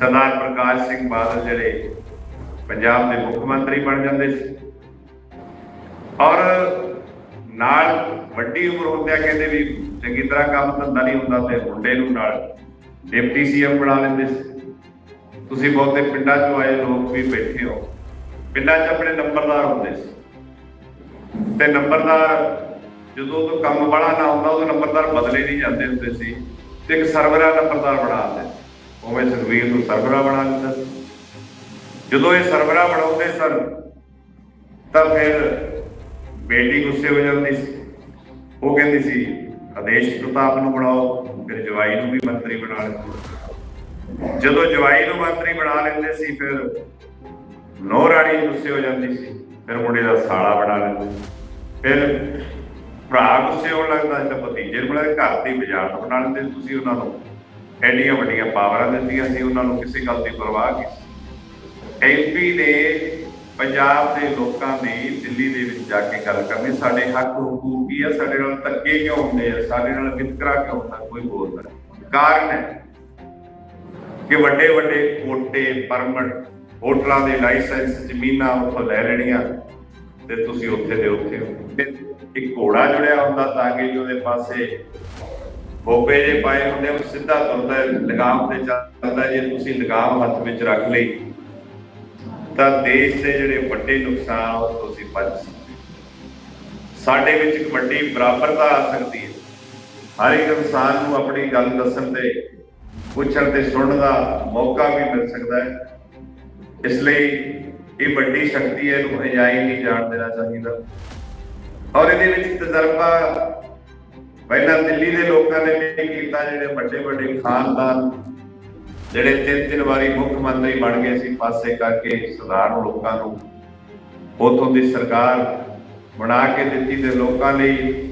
ਸਰਦਾਰ ਪ੍ਰਕਾਸ਼ ਸਿੰਘ ਬਾਦਲ ਜਿਹੜੇ ਪੰਜਾਬ ਦੇ ਮੁੱਖ ਮੰਤਰੀ ਬਣ ਜਾਂਦੇ ਸੀ। ਔਰ ਨਾਲ ਵੱਡੀ ਉਮਰ ਹੁੰਦਿਆਂ ਕਹਿੰਦੇ ਵੀ ਚੰਗੀ ਤਰ੍ਹਾਂ ਕੰਮ ਧੰਦਾ ਨਹੀਂ ਹੁੰਦਾ ਤੇ ਮੁੰਡੇ ਨੂੰ ਨਾਲ ਡਿਪਟੀ ਸੀਐਮ ਬਣਾ ਲੈਂਦੇ ਸੀ। ਤੁਸੀਂ ਬਹੁਤੇ ਪਿੰਡਾਂ 'ਚੋਂ ਆਏ ਲੋਕ ਵੀ ਬੈਠੇ ਹੋ। ਪਿੰਡਾਂ 'ਚ ਆਪਣੇ ਨੰਬਰਦਾਰ ਹੁੰਦੇ ਸੀ। ਤੇ ਨੰਬਰਦਾਰ ਜਦੋਂ ਤੋਂ ਕੰਮ ਬੜਾ ਨਾ ਹੁੰਦਾ, ਉਦੋਂ ਨੰਬਰਦਾਰ ਬਦਲੇ ਨਹੀਂ ਜਾਂਦੇ ਹੁੰਦੇ ਸੀ ਤੇ ਇੱਕ ਸਰਵਰਾ ਨੰਬਰਦਾਰ ਬਣਾ ਦਿੰਦੇ ਉਹ ਉਵੇਂ ਸੁਖਵੀਰ ਨੂੰ ਸਰਵਰਾ ਬਣਾ ਦਿੰਦਾ ਸੀ। ਜਦੋਂ ਇਹ ਸਰਬਰਾ ਬਣਾਉਂਦੇ ਸਨ, ਤਾਂ ਫਿਰ ਬੇਟੀ ਗੁੱਸੇ ਹੋ ਜਾਂਦੀ ਸੀ। ਉਹ ਕਹਿੰਦੀ ਸੀ, ਆਦੇਸ਼ ਪ੍ਰਤਾਪ ਨੂੰ ਬਣਾਓ, ਫਿਰ ਜਵਾਈ ਨੂੰ ਵੀ ਮੰਤਰੀ ਬਣਾ ਲੈਂਦੇ। ਜਦੋਂ ਜਵਾਈ ਨੂੰ ਮੰਤਰੀ ਬਣਾ ਲੈਂਦੇ ਸੀ, ਫਿਰ ਨੌ ਰਾਣੀ ਗੁੱਸੇ ਹੋ ਜਾਂਦੀ ਸੀ। ਫਿਰ ਮੁੰਡੇ ਦਾ ਸਾਲਾ ਬਣਾ ਲੈਂਦੇ ਫਿਰ ਭਰਾ ਗੁੱਸੇ ਹੋਣ ਲੱਗਦਾ ਸੀ, ਤਾਂ ਭਤੀਜੇ ਨੂੰ ਬਣਾ ਘਰ ਦੀ ਵਜ਼ਾਰਤ ਬਣਾ ਲੈਂਦੇ ਤੁਸੀਂ ਉਹਨਾਂ ਨੂੰ। ਐਡੀਆਂ ਵੱਡੀਆਂ ਪਾਵਰਾਂ ਦਿੱਤੀਆਂ ਸੀ, ਉਹਨਾਂ ਨੂੰ ਕਿਸੇ ਗੱਲ ਦੀ ਪਰਵਾਹ ਨਹੀਂ ਐਮਪੀ ਨੇ ਪੰਜਾਬ ਦੇ ਲੋਕਾਂ ਦੀ ਦਿੱਲੀ ਦੇ ਵਿੱਚ ਜਾ ਕੇ ਗੱਲ ਕਰਨੀ, ਸਾਡੇ ਹੱਕ ਹਕੂਕ ਕੀ ਆ, ਸਾਡੇ ਨਾਲ ਧੱਕੇ ਕਿਉਂ ਹੁੰਦੇ ਆ, ਸਾਡੇ ਨਾਲ ਵਿਤਕਰਾ ਕਿਉਂ ਹੁੰਦਾ, ਕੋਈ ਬੋਲਦਾ ਕਾਰਨ ਹੈ ਕਿ ਵੱਡੇ ਵੱਡੇ ਕੋਟੇ, ਪਰਮਿਟ, ਹੋਟਲਾਂ ਦੇ ਲਾਇਸੈਂਸ ਜ਼ਮੀਨਾਂ ਉੱਥੋਂ ਲੈ ਲੈਣੀਆਂ ਤੇ ਤੁਸੀਂ ਉੱਥੇ ਦੇ ਉੱਥੇ ਹੋ। ਇੱਕ ਘੋੜਾ ਜੁੜਿਆ ਹੁੰਦਾ ਤਾਂ ਕਿ ਉਹਦੇ ਪਾਸੇ ਬੋਬੇ ਜੇ ਪਾਏ ਹੁੰਦੇ ਉਹ ਸਿੱਧਾ ਤੁਰਦਾ ਹੈ, ਲਗਾਮ ਤੇ ਚੱਲਦਾ ਜੇ ਤੁਸੀਂ ਲਗਾਮ ਹੱਥ ਵਿੱਚ ਰੱਖ ਲਈ ਤਾਂ ਦੇਸ਼ ਦੇ ਜਿਹੜੇ ਵੱਡੇ ਨੁਕਸਾਨ ਉਹ ਤੋਂ ਬਚ ਸਕਦੇ ਸਾਡੇ ਵਿੱਚ ਇੱਕ ਵੱਡੀ ਬਰਾਬਰਤਾ ਆ ਸਕਦੀ ਹੈ। ਹਰ ਇੱਕ ਇਨਸਾਨ ਨੂੰ ਆਪਣੀ ਗੱਲ ਦੱਸਣ ਤੇ ਪੁੱਛਣ ਤੇ ਸੁਣਨ ਦਾ ਮੌਕਾ ਵੀ ਮਿਲ ਸਕਦਾ ਹੈ। ਇਸ ਲਈ ਇਹ ਵੱਡੀ ਸ਼ਕਤੀ ਹੈ ਇਹਨੂੰ ਅਜਾਈ ਨਹੀਂ ਜਾਣ ਦੇਣਾ ਚਾਹੀਦਾ। ਔਰ ਇਹਦੇ ਵਿੱਚ ਤਜਰਬਾ ਪਹਿਲਾਂ ਦਿੱਲੀ ਦੇ ਲੋਕਾਂ ਨੇ ਵੀ ਕੀਤਾ, ਜਿਹੜੇ ਵੱਡੇ ਵੱਡੇ ਖਾਨਦਾਨ, ਜਿਹੜੇ ਤਿੰਨ ਤਿੰਨ ਵਾਰੀ ਮੁੱਖ ਮੰਤਰੀ ਬਣ ਗਏ ਸੀ, ਪਾਸੇ ਕਰਕੇ ਸਧਾਰਨ ਲੋਕਾਂ ਨੂੰ, ਉਥੋਂ ਦੀ ਸਰਕਾਰ ਬਣਾ ਕੇ ਦਿੱਤੀ ਤੇ ਲੋਕਾਂ ਲਈ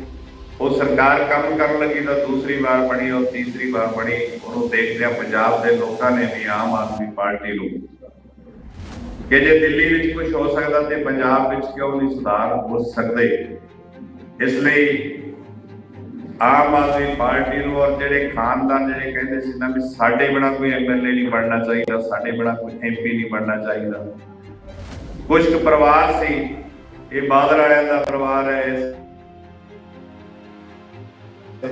ਉਹ ਸਰਕਾਰ ਕੰਮ ਕਰਨ ਲੱਗੀ ਤਾਂ ਦੂਸਰੀ ਵਾਰ ਬਣੀ ਔਰ ਤੀਸਰੀ ਵਾਰ ਬਣੀ, ਉਹਨੂੰ ਦੇਖਦਿਆਂ ਪੰਜਾਬ ਦੇ ਲੋਕਾਂ ਨੇ ਵੀ ਆਮ ਆਦਮੀ ਪਾਰਟੀ ਨੂੰ। ਕਿ ਜੇ ਦਿੱਲੀ ਵਿੱਚ ਕੁਝ ਹੋ ਸਕਦਾ ਤੇ ਪੰਜਾਬ ਵਿੱਚ ਕਿਉਂ ਨਹੀਂ ਸੁਧਾਰ ਹੋ ਸਕਦੇ? ਇਸ ਲਈ ਆਮ ਆਦਮੀ ਪਾਰਟੀ ਨੂੰ ਔਰ ਜਿਹੜੇ ਖਾਨਦਾਨ ਜਿਹੜੇ ਕਹਿੰਦੇ ਸੀ ਨਾ ਵੀ ਸਾਡੇ ਬਿਨਾ ਕੋਈ ਐਮਐਲਏ ਨਹੀਂ ਬਣਨਾ ਚਾਹੀਦਾ, ਸਾਡੇ ਬਿਨਾ ਕੋਈ ਐਮਪੀ ਨਹੀਂ ਬਣਨਾ ਚਾਹੀਦਾ। ਕੁਝ ਕੁ ਪਰਿਵਾਰ ਸੀ, ਇਹ ਬਾਦਲ ਵਾਲਿਆਂ ਦਾ ਪਰਿਵਾਰ ਹੈ, ਇਸ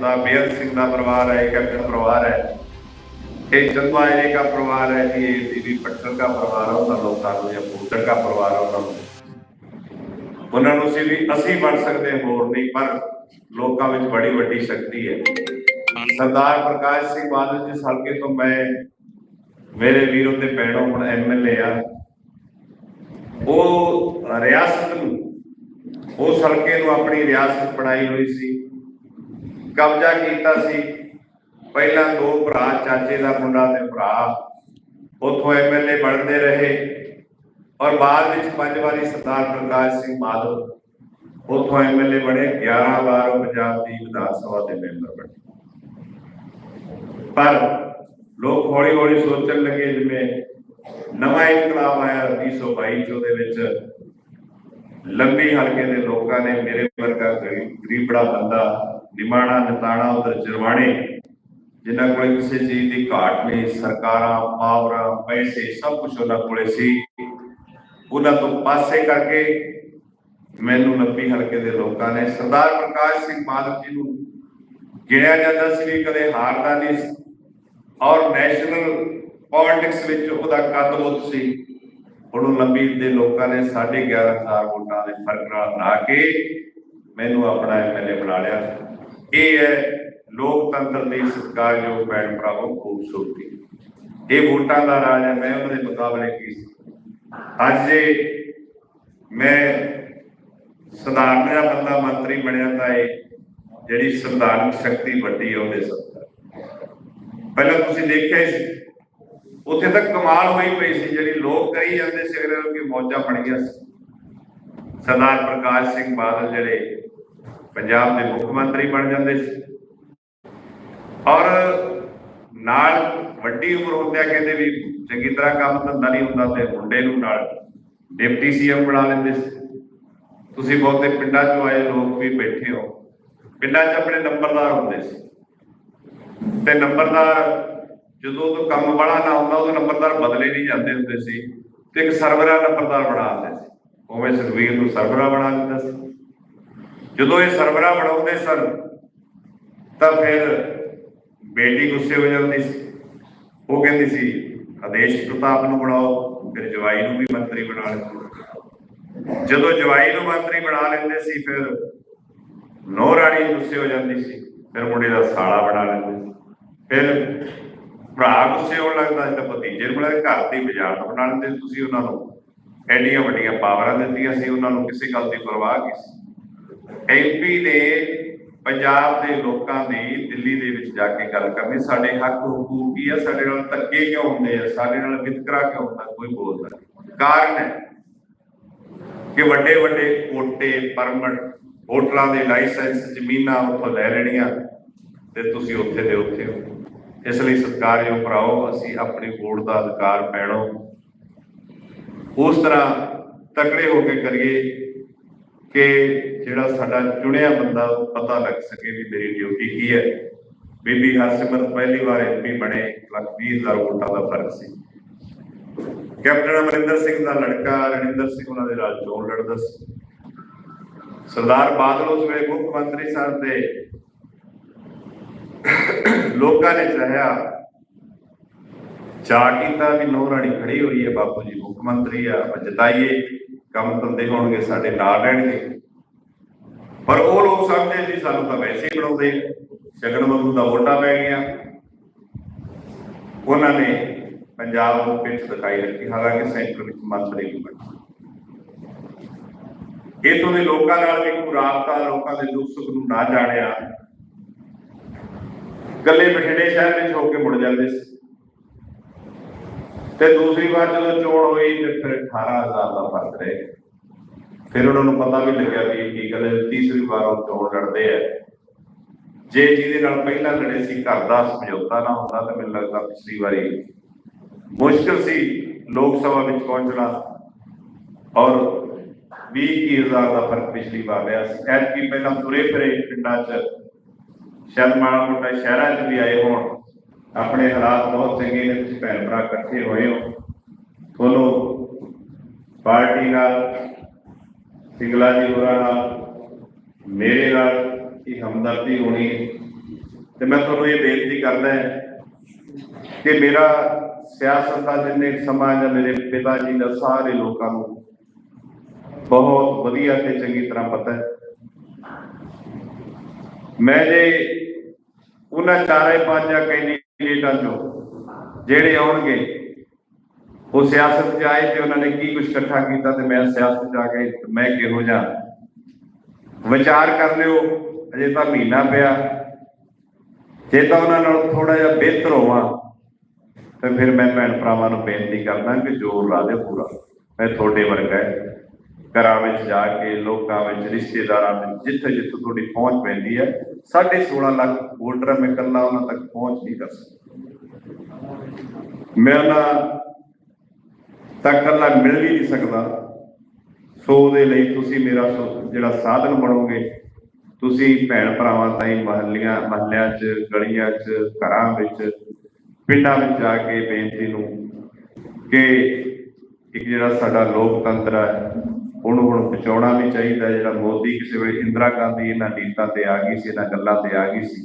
ਦਾ ਬੇਅਰ ਸਿੰਘ ਦਾ ਪਰਿਵਾਰ ਹੈ ਇਹ ਕੈਪਟਨ ਪਰਿਵਾਰ ਹੈ। ਇਹ ਚੰਦਵਾ ਜੀ ਦਾ ਪਰਿਵਾਰ ਹੈ ਜੀ, ਇਹ ਦੀਦੀ ਪੱਟਰ ਦਾ ਪਰਿਵਾਰ ਹੈ ਉਹਨਾਂ ਲੋਕਾਂ ਨੂੰ ਜਾਂ ਪੁੱਤਰ ਦਾ ਪਰਿਵਾਰ ਹੈ ਉਹਨਾਂ ਨੂੰ ਉਹਨਾਂ ਨੂੰ ਸੀ ਵੀ ਅਸੀਂ ਬਣ ਸਕਦੇ ਹਾਂ, ਹੋਰ ਨਹੀਂ ਪਰ ਲੋਕਾਂ ਵਿੱਚ ਬੜੀ ਵੱਡੀ ਸ਼ਕਤੀ ਹੈ। ਸਰਦਾਰ ਪ੍ਰਕਾਸ਼ ਸਿੰਘ ਬਾਦਲ ਜੀ ਹਲਕੇ ਤੋਂ ਮੈਂ ਮੇਰੇ ਵੀਰੋ ਤੇ ਪੈਣੋ ਹੁਣ ਐਮਐਲਏ ਆ। ਉਹ ਰਿਆਸਤ ਨੂੰ ਉਸ ਹਲਕੇ ਨੂੰ ਆਪਣੀ ਰਿਆਸਤ ਬਣਾਈ ਹੋਈ ਸੀ। ਕਬਜ਼ਾ ਕੀਤਾ ਸੀ। ਪਹਿਲਾਂ ਦੋ ਭਰਾ ਚਾਚੇ ਦਾ ਮੁੰਡਾ ਤੇ ਭਰਾ। ਉੱਥੋਂ ਐਮਐਲਏ ਬਣਦੇ ਰਹੇ। ਔਰ ਬਾਅਦ ਵਿੱਚ ਪੰਜ ਵਾਰੀ ਸਰਦਾਰ ਪ੍ਰਕਾਸ਼ ਸਿੰਘ ਬਾਦਲ ਉੱਥੋਂ ਐਮਐਲਏ ਬਣੇ 11 ਵਾਰ ਪੰਜਾਬ ਦੀ ਵਿਧਾਨ ਸਭਾ ਦੇ ਮੈਂਬਰ ਬਣੇ। ਪਰ ਲੋਕ ਹੌਲੀ ਹੌਲੀ ਸੋਚਣ ਲੱਗੇ ਜਿਵੇਂ ਨਵਾਂ ਇਨਕਲਾਬ ਆਇਆ 1922 ਚ, ਉਹਦੇ ਵਿੱਚ ਲੰਬੀ ਹਲਕੇ ਦੇ ਲੋਕਾਂ ਨੇ ਮੇਰੇ ਵਰਗਾ ਗਰੀਬ ਗਰੀਬੜਾ ਬੰਦਾ, ਨਿਮਾਣਾ, ਨਤਾਣਾ, ਉਧਰ ਜਰਵਾਣੇ, ਜਿਨ੍ਹਾਂ ਕੋਲੇ ਕਿਸੇ ਚੀਜ਼ ਦੀ ਘਾਟ ਨਹੀਂ, ਸਰਕਾਰਾਂ ਪਾਵਰਾਂ ਪੈਸੇ ਸਭ ਕੁਝ ਉਹਨਾਂ ਕੋਲੇ ਸੀ। ਉਹਨਾਂ ਤੋਂ ਪਾਸੇ ਕਰਕੇ ਮੈਨੂੰ ਲੰਬੀ ਹਲਕੇ ਦੇ ਲੋਕਾਂ ਨੇ ਸਰਦਾਰ ਪ੍ਰਕਾਸ਼ ਸਿੰਘ ਬਾਦਲ ਜੀ ਨੂੰ ਗਿਣਿਆ ਜਾਂਦਾ ਸੀ ਵੀ ਕਦੇ ਹਾਰਦਾ ਨਹੀਂ ਸੀ। ਔਰ ਨੈਸ਼ਨਲ ਪੋਲਿਟਿਕਸ ਵਿੱਚ ਉਹਦਾ ਕੱਦ ਬੁੱਧ ਸੀ। ਉਹਨੂੰ ਲੰਬੀ ਦੇ ਲੋਕਾਂ ਨੇ 11500 ਵੋਟਾਂ ਦੇ ਫ਼ਰਕ ਨਾਲ ਹਰਾ ਕੇ ਮੈਨੂੰ ਆਪਣਾ ਐਮਐਲਏ ਬਣਾ ਲਿਆ। ਇਹ ਹੈ ਲੋਕਤੰਤਰ ਦੀ ਸਤਿਕਾਰਯੋਗ ਭੈਣ ਭਰਾਵੋ, ਖੂਬਸੂਰਤੀ। ਇਹ ਵੋਟਾਂ ਦਾ ਰਾਜ ਹੈ, ਮੈਂ ਉਹਨਾਂ ਦੇ ਮੁਕਾਬਲੇ ਕੀ ਸੀ। ਅੱਜ ਜੇ ਮੈਂ ਸਧਾਰਨ ਬੰਦਾ ਮੰਤਰੀ ਬਣਿਆ ਤਾਂ ਇਹ ਜਿਹੜੀ ਸੰਵਿਧਾਨਕ ਸ਼ਕਤੀ ਵੱਡੀ ਉਹਦੇ ਸੱਤਾ ਪਹਿਲਾਂ ਤੁਸੀਂ ਦੇਖਿਆ ਸੀ, ਉੱਥੇ ਤੱਕ ਕਮਾਲ ਹੋਈ ਪਈ ਸੀ, ਜਿਹੜੀ ਲੋਕ ਕਰੀ ਜਾਂਦੇ ਸੀ ਅਗਲੇ ਕਿ ਮੌਜਾਂ ਬਣ ਗਿਆ ਸੀ। ਸਰਦਾਰ ਪ੍ਰਕਾਸ਼ ਸਿੰਘ ਬਾਦਲ ਜਿਹੜੇ ਪੰਜਾਬ ਦੇ ਮੁੱਖ ਮੰਤਰੀ ਬਣ ਜਾਂਦੇ ਸੀ। ਔਰ ਨਾਲ ਵੱਡੀ ਉਮਰ ਹੁੰਦਿਆਂ ਕਹਿੰਦੇ ਵੀ ਚੰਗੀ ਤਰ੍ਹਾਂ ਕੰਮ ਧੰਦਾ ਨਹੀਂ ਹੁੰਦਾ ਤੇ ਮੁੰਡੇ ਨੂੰ ਨਾਲ ਡਿਪਟੀ ਸੀਐਮ ਬਣਾ ਲੈਂਦੇ ਸੀ। ਤੁਸੀਂ ਬਹੁਤੇ ਪਿੰਡਾਂ 'ਚੋਂ ਆਏ ਲੋਕ ਵੀ ਬੈਠੇ ਹੋ। ਪਿੰਡਾਂ 'ਚ ਆਪਣੇ ਨੰਬਰਦਾਰ ਹੁੰਦੇ ਸੀ। ਤੇ ਨੰਬਰਦਾਰ ਜਦੋਂ ਤੋਂ ਕੰਮ ਬੜਾ ਨਾ ਹੁੰਦਾ, ਉਦੋਂ ਨੰਬਰਦਾਰ ਬਦਲੇ ਨਹੀਂ ਜਾਂਦੇ ਹੁੰਦੇ ਸੀ ਤੇ ਇੱਕ ਸਰਵਰਾ ਨੰਬਰਦਾਰ ਬਣਾ ਦਿੰਦੇ ਸੀ। ਉਵੇਂ ਸੁਖਵੀਰ ਨੂੰ ਸਰਵਰਾ ਬਣਾ ਦਿੰਦਾ ਸੀ। ਜਦੋਂ ਇਹ ਸਰਵਰਾ ਬਣਾਉਂਦੇ ਸਨ, ਤਾਂ ਫਿਰ ਬੇਟੀ ਗੁੱਸੇ ਹੋ ਜਾਂਦੀ ਸੀ। ਉਹ ਕਹਿੰਦੀ ਸੀ ਆਦੇਸ਼ ਪ੍ਰਤਾਪ ਨੂੰ ਬਣਾਓ ਫਿਰ ਜਵਾਈ ਨੂੰ ਵੀ ਮੰਤਰੀ ਬਣਾ ਲੈਂਦੇ। ਜਦੋਂ ਜਵਾਈ ਨੂੰ ਮੰਤਰੀ ਬਣਾ ਲੈਂਦੇ ਸੀ, ਫਿਰ ਨੌ ਰਾਣੀ ਗੁੱਸੇ ਹੋ ਜਾਂਦੀ ਸੀ, ਫਿਰ ਮੁੰਡੇ ਦਾ ਸਾਲਾ ਬਣਾ ਲੈਂਦੇ ਸੀ। ਫਿਰ ਭਰਾ ਗੁੱਸੇ ਹੋਣ ਲੱਗਦਾ ਸੀ, ਤਾਂ ਭਤੀਜੇ ਨੂੰ ਬਣਾ ਕੇ ਘਰ ਦੀ ਬਜ਼ਾਰ ਬਣਾ ਲੈਂਦੇ ਤੁਸੀਂ ਉਹਨਾਂ ਨੂੰ। ਐਡੀਆਂ ਵੱਡੀਆਂ ਪਾਵਰਾਂ ਦਿੱਤੀਆਂ ਸੀ, ਉਹਨਾਂ ਨੂੰ ਕਿਸੇ ਗੱਲ ਦੀ ਪਰਵਾਹ ਨਹੀਂ ਸੀ। ਐਮਪੀ ਨੇ ਪੰਜਾਬ ਦੇ ਲੋਕਾਂ ਦੀ ਦਿੱਲੀ ਦੇ ਵਿੱਚ ਜਾ ਕੇ ਗੱਲ ਕਰਨੀ, ਸਾਡੇ ਹੱਕ ਹਕੂਕ ਕੀ ਆ? ਸਾਡੇ ਨਾਲ ਧੱਕੇ ਕਿਉਂ ਹੁੰਦੇ ਆ? ਸਾਡੇ ਨਾਲ ਵਿਤਕਰਾ ਕਿਉਂ ਹੁੰਦਾ? ਕੋਈ ਬੋਲਦਾ ਕਾਰਨ ਹੈ ਕਿ ਵੱਡੇ ਵੱਡੇ ਕੋਟੇ, ਪਰਮਿਟ, ਹੋਟਲਾਂ ਦੇ ਲਾਇਸੈਂਸ ਜ਼ਮੀਨਾਂ ਉੱਥੋਂ ਲੈ ਲੈਣੀਆਂ ਤੇ ਤੁਸੀਂ ਉੱਥੇ ਦੇ ਉੱਥੇ ਹੋ। ਇਸ ਲਈ ਸਤਿਕਾਰਯੋਗ ਭਰਾਓ, ਅਸੀਂ ਆਪਣੀ ਵੋਟ ਦਾ ਅਧਿਕਾਰ ਪੈਣੋ। ਉਸ ਤਰ੍ਹਾਂ ਤਕੜੇ ਹੋ ਕੇ ਕਰੀਏ। ਕਿ ਜਿਹੜਾ ਸਾਡਾ ਚੁਣਿਆ ਬੰਦਾ, ਪਤਾ ਲੱਗ ਸਕੇ ਵੀ ਮੇਰੀ ਡਿਊਟੀ ਕੀ ਹੈ। ਬੀਬੀ ਹਰਸਿਮਰਤ ਪਹਿਲੀ ਵਾਰ ਐਮਪੀ ਬਣੇ, ਲੱਖ ਵੀਹ ਵੋਟਾਂ ਦਾ ਫ਼ਰਕ ਸੀ। ਕੈਪਟਨ ਅਮਰਿੰਦਰ ਸਿੰਘ ਦਾ ਲੜਕਾ, ਰਣਿੰਦਰ ਸਿੰਘ ਉਹਨਾਂ ਦੇ ਨਾਲ ਚੋਣ ਲੜਦਾ ਸੀ। ਸਰਦਾਰ ਬਾਦਲ ਉਸ ਵੇਲੇ ਮੁੱਖ ਮੰਤਰੀ ਸਨ ਤੇ ਲੋਕਾਂ ਨੇ ਚਾਹਿਆ, ਚਾਅ ਕੀਤਾ ਵੀ ਨੌ ਰਾਣੀ ਖੜੀ ਹੋਈ ਹੈ, ਬਾਪੂ ਜੀ ਮੁੱਖ ਮੰਤਰੀ ਆ, ਆਪਾਂ ਜਿਤਾਈਏ। ਕੰਮ ਧੰਦੇ ਹੋਣਗੇ ਸਾਡੇ ਨਾਲ ਰਹਿਣਗੇ। ਪਰ ਉਹ ਲੋਕ ਸਮਝਦੇ ਸੀ ਸਾਨੂੰ ਤਾਂ ਵੈਸੇ ਹੀ ਬਣਾਉਂਦੇ ਸ਼ਗਨ ਬੰਦੂ ਦਾ ਵੋਟਾਂ ਪੈ ਗਿਆ ਉਹਨਾਂ ਨੇ ਪੰਜਾਬ ਨੂੰ ਪਿੱਛ ਦਿਖਾਈ ਰੱਖੀ। ਹਾਲਾਂਕਿ ਸੈਂਟਰ ਵਿੱਚ ਮੰਤਰੀ ਵੀ ਬਣੇ ਇਥੋਂ ਦੇ ਲੋਕਾਂ ਨਾਲ ਵੀ ਕੋਈ ਰਾਬਤਾ, ਲੋਕਾਂ ਦੇ ਦੁੱਖ ਸੁੱਖ ਨੂੰ ਨਾ ਜਾਣਿਆ। ਗੱਲੇ ਬਠਿੰਡੇ ਸ਼ਹਿਰ ਵਿੱਚ ਹੋ ਕੇ ਮੁੜ ਜਾਂਦੇ ਸੀ। ਤੇ ਦੂਸਰੀ ਵਾਰ ਜਦੋਂ ਚੋਣ ਹੋਈ ਤੇ ਫਿਰ 18000 ਦਾ ਫ਼ਰਕ ਰਹੇ। ਫਿਰ ਉਹਨਾਂ ਨੂੰ ਪਤਾ ਵੀ ਲੱਗਿਆ ਵੀ ਇਹ ਕੀ ਗੱਲ ਹੈ ਤੀਸਰੀ ਵਾਰ ਉਹ ਚੋਣ ਲੜਦੇ ਆ। ਜੇ ਜਿਹਦੇ ਨਾਲ ਪਹਿਲਾਂ ਲੜੇ ਸੀ, ਘਰ ਦਾ ਸਮਝੌਤਾ ਨਾ ਹੁੰਦਾ ਤਾਂ ਮੈਨੂੰ ਲੱਗਦਾ ਪਿਛਲੀ ਵਾਰੀ ਮੁਸ਼ਕਲ ਸੀ ਲੋਕ ਸਭਾ ਵਿੱਚ ਪਹੁੰਚਣਾ। ਔਰ 20000 ਦਾ ਫ਼ਰਕ ਪਿਛਲੀ ਵਾਰ ਰਿਹਾ ਸੀ। ਐਤਕੀ ਪਹਿਲਾਂ ਤੁਰੇ ਫਿਰੇ ਪਿੰਡਾਂ 'ਚ। ਸ਼ਾਇਦ ਮੋਟਾ ਸ਼ਹਿਰਾਂ 'ਚ ਵੀ ਆਏ ਹੋਣ। ਆਪਣੇ ਹਾਲਾਤ ਬਹੁਤ ਚੰਗੇ ਨੇ, ਤੁਸੀਂ ਭੈਣ ਭਰਾ ਇਕੱਠੇ ਹੋਏ ਹੋ। ਤੁਹਾਨੂੰ ਪਾਰਟੀ ਨਾਲ, ਸਿੰਗਲਾ ਜੀ ਹੋਰਾਂ ਨਾਲ, ਮੇਰੇ ਨਾਲ ਇਹ ਹਮਦਰਦੀ ਹੋਣੀ ਤੇ ਮੈਂ ਤੁਹਾਨੂੰ ਇਹ ਬੇਨਤੀ ਕਰਦਾ ਕਿ ਮੇਰਾ ਸਿਆਸਤ ਦਾ ਜਿੰਨੇ ਸਮਾਜ ਦਾ ਮੇਰੇ ਪਿਤਾ ਜੀ ਦਾ ਸਾਰੇ ਲੋਕਾਂ ਨੂੰ ਬਹੁਤ ਵਧੀਆ ਤੇ ਚੰਗੀ ਤਰ੍ਹਾਂ ਪਤਾ ਹੈ। ਮੈਂ ਜੇ ਉਹਨਾਂ ਚਾਰੇ ਪੰਜਾਂ ਕੈਂਡੀਡੇਟਾਂ ਚੋਂ ਜਿਹੜੇ ਆਉਣਗੇ, ਉਹ ਸਿਆਸਤ 'ਚ ਆਏ ਤੇ ਉਹਨਾਂ ਨੇ ਕੀ ਕੁਝ ਇਕੱਠਾ ਕੀਤਾ ਤੇ ਮੈਂ ਸਿਆਸਤ 'ਚ ਆ ਕੇ ਮੈਂ ਕਿਹੋ ਜਿਹਾ? ਵਿਚਾਰ ਕਰ ਲਿਓ, ਅਜੇ ਤਾਂ ਮਹੀਨਾ ਪਿਆ। ਜੇ ਤਾਂ ਉਹਨਾਂ ਨਾਲ ਥੋੜਾ ਜਿਹਾ ਬਿਹਤਰ ਹੋਵਾਂ, ਤੇ ਫਿਰ ਮੈਂ ਭੈਣ ਭਰਾਵਾਂ ਨੂੰ ਬੇਨਤੀ ਕਰਦਾ ਕਿ ਜ਼ੋਰ ਲਾ ਦਿਓ ਪੂਰਾ। ਮੈਂ ਤੁਹਾਡੇ ਵਰਗਾ ਘਰਾਂ ਵਿੱਚ ਜਾ ਕੇ, ਲੋਕਾਂ ਵਿੱਚ, ਰਿਸ਼ਤੇਦਾਰਾਂ ਵਿੱਚ ਜਿੱਥੇ ਜਿੱਥੇ ਤੁਹਾਡੀ ਪਹੁੰਚ ਪੈਂਦੀ ਹੈ 16.5 ਲੱਖ ਵੋਟਰ ਮੈਂ ਇਕੱਲਾ ਉਹਨਾਂ ਤੱਕ ਪਹੁੰਚ ਨਹੀਂ ਕਰ ਸਕਦਾ। ਮੈਂ ਉਹਨਾਂ ਤੱਕ ਇਕੱਲਾ ਮਿਲ ਵੀ ਨਹੀਂ ਸਕਦਾ। ਸੋ ਉਹਦੇ ਲਈ ਤੁਸੀਂ ਮੇਰਾ ਸੋ- ਜਿਹੜਾ ਸਾਧਨ ਬਣੋਗੇ, ਤੁਸੀਂ ਭੈਣ ਭਰਾਵਾਂ ਤਾਈਂ ਮਹੱਲੀਆਂ, ਮਹੱਲਿਆਂ 'ਚ, ਗਲੀਆਂ 'ਚ, ਘਰਾਂ ਵਿੱਚ, ਪਿੰਡਾਂ ਵਿੱਚ ਜਾ ਕੇ ਬੇਨਤੀ ਨੂੰ ਕਿ ਇੱਕ ਜਿਹੜਾ ਸਾਡਾ ਲੋਕਤੰਤਰ ਹੈ ਉਹਨੂੰ ਹੁਣ ਬਚਾਉਣਾ ਵੀ ਚਾਹੀਦਾ ਜਿਹੜਾ ਮੋਦੀ ਕਿਸੇ ਵੇਲੇ ਇੰਦਰਾ ਗਾਂਧੀ ਇਹਨਾਂ ਨੀਤਾਂ ਤੇ ਆ ਗਈ ਸੀ, ਇਹਨਾਂ ਗੱਲਾਂ ਤੇ ਆ ਗਈ ਸੀ।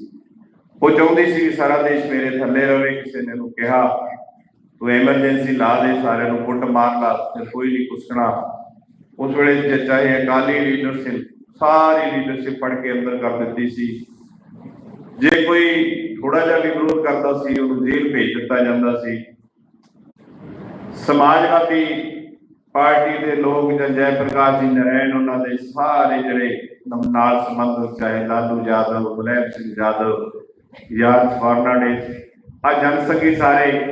ਉਹ ਚਾਹੁੰਦੀ ਸੀ ਕਿ ਸਾਰਾ ਦੇਸ਼ ਮੇਰੇ ਥੱਲੇ ਰਵੇ, ਕਿਸੇ ਨੇ ਉਹਨੂੰ ਕਿਹਾ। ਤੂੰ ਐਮਰਜੈਂਸੀ ਲਾ ਦੇ, ਸਾਰਿਆਂ ਨੂੰ ਕੁੱਟ ਮਾਰ ਲਾ, ਤੇ ਕੋਈ ਨਹੀਂ ਕੁਸਕਣਾ ਉਸ ਵੇਲੇ ਜੇ ਚਾਹੇ ਅਕਾਲੀ ਲੀਡਰਸ਼ਿਪ ਸਾਰੀ ਲੀਡਰਸ਼ਿਪ ਫੜ ਕੇ ਅੰਦਰ ਕਰ ਦਿੱਤੀ ਸੀ। ਜੇ ਕੋਈ ਥੋੜਾ ਜਿਹਾ ਵੀ ਵਿਰੋਧ ਕਰਦਾ ਸੀ, ਉਹਨੂੰ ਜੇਲ੍ਹ ਭੇਜ ਦਿੱਤਾ ਜਾਂਦਾ ਸੀ। ਸਮਾਜਵਾਦੀ ਪਾਰਟੀ ਦੇ ਲੋਕ ਜਾਂ ਜੈ ਪ੍ਰਕਾਸ਼ ਜੀ ਨਰੈਣ ਉਹਨਾਂ ਦੇ ਸਾਰੇ ਜਿਹੜੇ ਨਾਲ ਸੰਬੰਧਿਤ ਚਾਹੇ ਲਾਲੂ ਯਾਦਵ ਮੁਲਾਇਮ ਸਿੰਘ ਯਾਦਵ ਜਾਂ ਫਰਨਾਂਡਿਸ ਆ ਜਨਸੰਘੀ ਸਾਰੇ,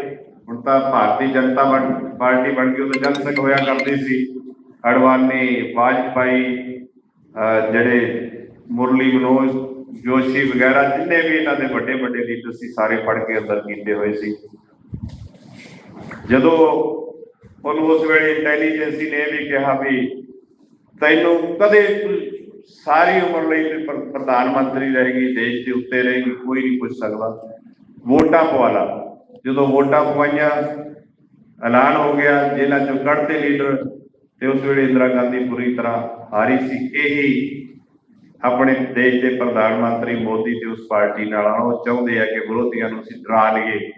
ਹੁਣ ਤਾਂ ਭਾਰਤੀ ਜਨਤਾ ਬਣ- ਪਾਰਟੀ ਬਣ ਗਈ, ਉਹ ਜਨਸੰਘ ਹੋਇਆ ਕਰਦੀ ਸੀ। ਅਡਵਾਨੀ ਵਾਜਪਾਈ ਜਿਹੜੇ ਮੁਰਲੀ ਮਨੋਜ ਜੋਸ਼ੀ ਵਗੈਰਾ, ਜਿੰਨੇ ਵੀ ਇਹਨਾਂ ਦੇ ਵੱਡੇ ਵੱਡੇ ਲੀਡਰ ਸੀ, ਸਾਰੇ ਫੜ ਕੇ ਅੰਦਰ ਕੀਤੇ ਹੋਏ ਸੀ। ਜਦੋਂ ਉਹਨੂੰ ਉਸ ਵੇਲੇ ਇੰਟੈਲੀਜੈਂਸੀ ਨੇ ਵੀ ਕਿਹਾ ਵੀ ਤੈਨੂੰ ਕਦੇ ਸਾਰੀ ਉਮਰ ਲਈ ਪ੍ਰਧਾਨ ਮੰਤਰੀ ਰਹੇਗੀ, ਦੇਸ਼ ਦੇ ਉੱਤੇ ਰਹੇਗੀ, ਕੋਈ ਨਹੀਂ ਪੁੱਛ ਸਕਦਾ। ਵੋਟਾਂ ਪਵਾ ਲਾ। ਜਦੋਂ ਵੋਟਾਂ ਪਵਾਈਆਂ, ਐਲਾਨ ਹੋ ਗਿਆ, ਜੇਲ੍ਹਾਂ ਚੋਂ ਕੱਢਤੇ ਲੀਡਰ ਤੇ ਉਸ ਵੇਲੇ ਇੰਦਰਾ ਗਾਂਧੀ ਪੂਰੀ ਤਰ੍ਹਾਂ ਹਾਰੀ ਸੀ। ਇਹੀ ਆਪਣੇ ਦੇਸ਼ ਦੇ ਪ੍ਰਧਾਨ ਮੰਤਰੀ ਮੋਦੀ ਤੇ ਉਸ ਪਾਰਟੀ ਨਾਲ ਉਹ ਚਾਹੁੰਦੇ ਆ ਕਿ ਵਿਰੋਧੀਆਂ ਨੂੰ ਅਸੀਂ ਡਰਾ ਲਈਏ।